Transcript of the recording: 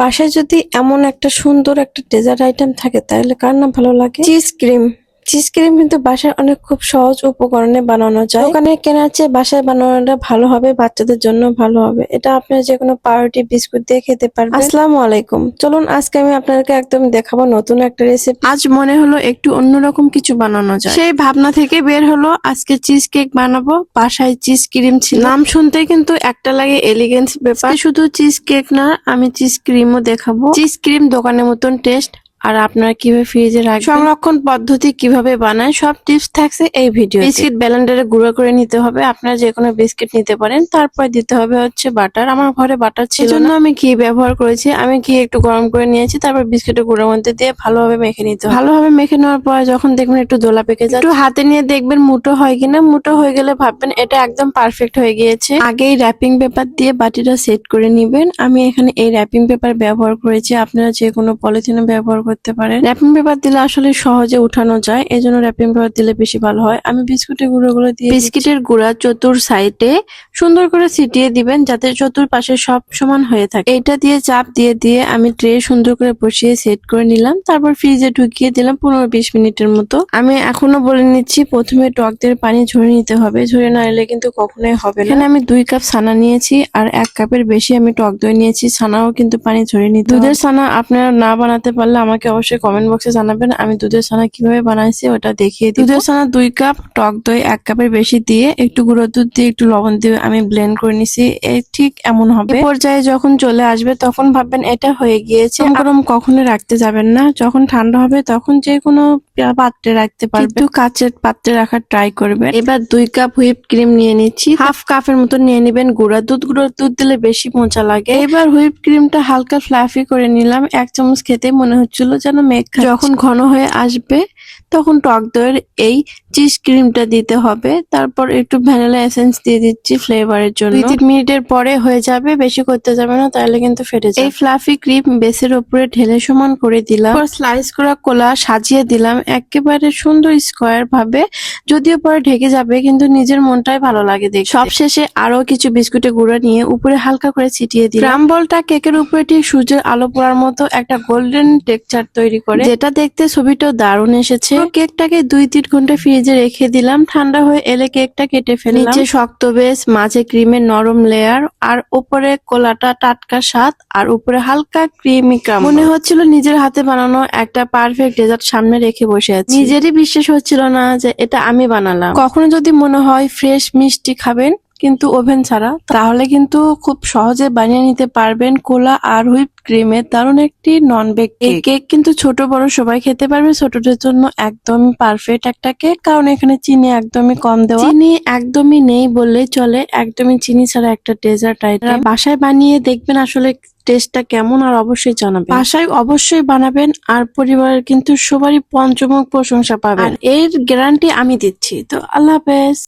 বাসায় যদি এমন একটা সুন্দর একটা ডেজার্ট আইটেম থাকে, তাহলে কার না ভালো লাগে? চিজ ক্রিম চিজ ক্রিম কিন্তু বাসায় অনেক খুব সহজ উপকরণে বানানো যায়। দোকানে কেনার চেয়ে বাসায় বানানোটা ভালো হবে বাচ্চাদের জন্য ভালো হবে। এটা আপনার যে কোনো পাউরুটি বিস্কুট দিয়ে খেতে পারবেন। আসসালামু আলাইকুম। চলুন আজকে আমি আপনাদেরকে একদম দেখাবো নতুন একটা রেসিপি আজ মনে হলো একটু অন্যরকম কিছু বানানো যায়। সেই ভাবনা থেকে বের হলো আজকে চিজ কেক বানাবো। বাসায় চিজ ক্রিম ছিল। নাম শুনতে কিন্তু একটা লাগে এলিগেন্স ব্যাপার। শুধু চিজ কেক না আমি চিজ ক্রিমও দেখাবো। চিজ ক্রিম দোকানের মতন টেস্ট আর আপনারা কীভাবে ফ্রিজে রাখবেন? সংরক্ষণ পদ্ধতি কীভাবে বানায় সব টিপস থাকছে এই ভিডিও বিস্কিট ব্লেন্ডারে গুঁড়ো করে নিতে হবে আপনারা যে কোনো বিস্কিট নিতে পারেন তারপর দিতে হবে হচ্ছে বাটার। আমার ঘরে বাটার ছিল জন্য আমি ঘি ব্যবহার করেছি আমি ঘি একটু গরম করে নিয়েছি তারপর বিস্কিটের গুঁড়োর মধ্যে দিয়ে ভালোভাবে মেখে নিতে হবে। ভালোভাবে মেখে নেওয়ার পর যখন দেখবেন একটু দোলা পেকে যায় একটু হাতে নিয়ে দেখবেন মুটো হয় কিনা মুটো হয়ে গেলে ভাববেন এটা একদম পারফেক্ট হয়ে গিয়েছে। আগেই র্যাপিং পেপার দিয়ে বাটিটা সেট করে নিবেন। আমি এখানে এই র্যাপিং পেপার ব্যবহার করেছি আপনারা যে কোনো পলিথিনে ব্যবহার করতে পারেন। র্যাপিং পেপার দিলে আসলে সহজে উঠানো যায় এই জন্য র্যাপিং পেপার দিলে বেশি ভালো হয়। আমি বিস্কুটের গুঁড়োগুলো দিয়ে বিস্কিটের গুঁড়া চতুর সাইডে সুন্দর করে ছিটিয়ে দিবেন যাতে চতুর পাশে সব সমান হয়ে থাকে। এটা দিয়ে চাপ দিয়ে দিয়ে আমি ট্রে সুন্দর করে বসিয়ে সেট করে নিলাম। তারপর ফ্রিজে ঢুকিয়ে দিলাম পনেরো বিশ মিনিটের মতো। আমি এখনও বলে নিচ্ছি প্রথমে টক দিয়ে পানি ঝরে নিতে হবে। ঝরে না এলে কিন্তু কখনোই হবে না। এখানে আমি দুই কাপ ছানা নিয়েছি আর এক কাপের বেশি আমি টক দই নিয়েছি। ছানাও কিন্তু পানি ঝরে নিতে হবে। দুধের ছানা আপনারা না বানাতে পারলে আমাকে অবশ্যই কমেন্ট বক্সে জানাবেন। আমি দুধের ছানা কীভাবে বানাইছি ওটা দেখিয়ে দিই দুধের ছানা দুই কাপ টক দই এক কাপের বেশি দিয়ে একটু গুঁড়ো দুধ দিয়ে একটু লবণ দিয়ে আমি ব্লেন্ড করে নিছি। ঠিক এমন হবে। পর্যায়ে যখন চলে আসবে তখন ভাববেন এটা হয়ে গিয়েছে। গরম কখনো রাখতে যাবেন না। যখন ঠান্ডা হবে তখন যে কোনো পাত্রে রাখতে পারবেন। একটু কাচের পাত্রে রাখার ট্রাই করবেন। এবার দুই কাপ হুইপ ক্রিম নিয়ে নিচ্ছি। হাফ কাপের মতো নিয়ে নেবেন গুঁড়া দুধ। গুঁড়ো দুধ দিলে বেশি মজা লাগে। এবার হুইপ ক্রিমটা হালকা ফ্লাফি করে নিলাম। এক চামচ খেতে মনে হচ্ছিল যেন মেঘ যখন ঘন হয়ে আসবে তখন টক দইয়ের এই চিজ ক্রিমটা দিতে হবে। তারপর একটু ভ্যানিলা এসেন্স দিয়ে দিচ্ছি ফ্লেভারের জন্য। দুই তিন মিনিটের পরে হয়ে যাবে বেশি করতে যাবে না তাহলে কিন্তু ফেটে যাবে। এই ফ্লাফি ক্রিম বেসের উপরে ঢেলে সমান করে দিলাম। স্লাইস করা কোলা সাজিয়ে দিলাম একেবারে সুন্দর স্কোয়ার ভাবে। যদিও পরে ঢেকে যাবে কিন্তু নিজের মনটাই ভালো লাগে দেখ সব শেষে আরও কিছু বিস্কুটের গুঁড়া নিয়ে উপরে হালকা করে ছিটিয়ে দিই ক্রাম বলটা কেকের উপরে ঠিক সূর্যের আলো পড়ার মতো একটা গোল্ডেন টেক্সচার তৈরি করে। যেটা দেখতে ছবিটাও দারুণ এসেছে। কেকটাকে দুই তিন ঘণ্টা ফ্রিজে রেখে দিলাম ঠান্ডা হয়ে এলে কেকটা কেটে ফেললাম। নিচে শক্ত বেশ মাঝে ক্রিমের নরম লেয়ার আর উপরে কোলাটা টাটকা স্বাদ আর উপরে হালকা ক্রিমি ক্রাম মনে হচ্ছিল নিজের হাতে বানানো একটা পারফেক্ট ডেজার্ট সামনে রেখে বসে আছি। নিজেরই বিশ্বাস হচ্ছিল না যে এটা আমি বানালাম। কখনো যদি মনে হয় ফ্রেশ মিষ্টি খাবেন কিন্তু ওভেন ছাড়া তাহলে কিন্তু খুব সহজে বানিয়ে নিতে পারবেন কোলা আর হুইপ ক্রিমের দারুণ একটি নন বেক এই কেক কিন্তু ছোট বড় সবাই খেতে পারবে ছোটদের জন্য একদমই পারফেক্ট একটা কেক কারণ এখানে চিনি একদমই কম দেওয়া। চিনি একদমই নেই বললেই চলে একদমই চিনি ছাড়া একটা ডেজার্ট আইটেম বাসায় বানিয়ে দেখবেন আসলে টেস্টটা কেমন আর অবশ্যই জানাবেন। বাসায় অবশ্যই বানাবেন আর পরিবারের কিন্তু সবারই পঞ্চমুখ প্রশংসা পাবেন। এর গ্যারান্টি আমি দিচ্ছি। তো আল্লাহ হাফেজ।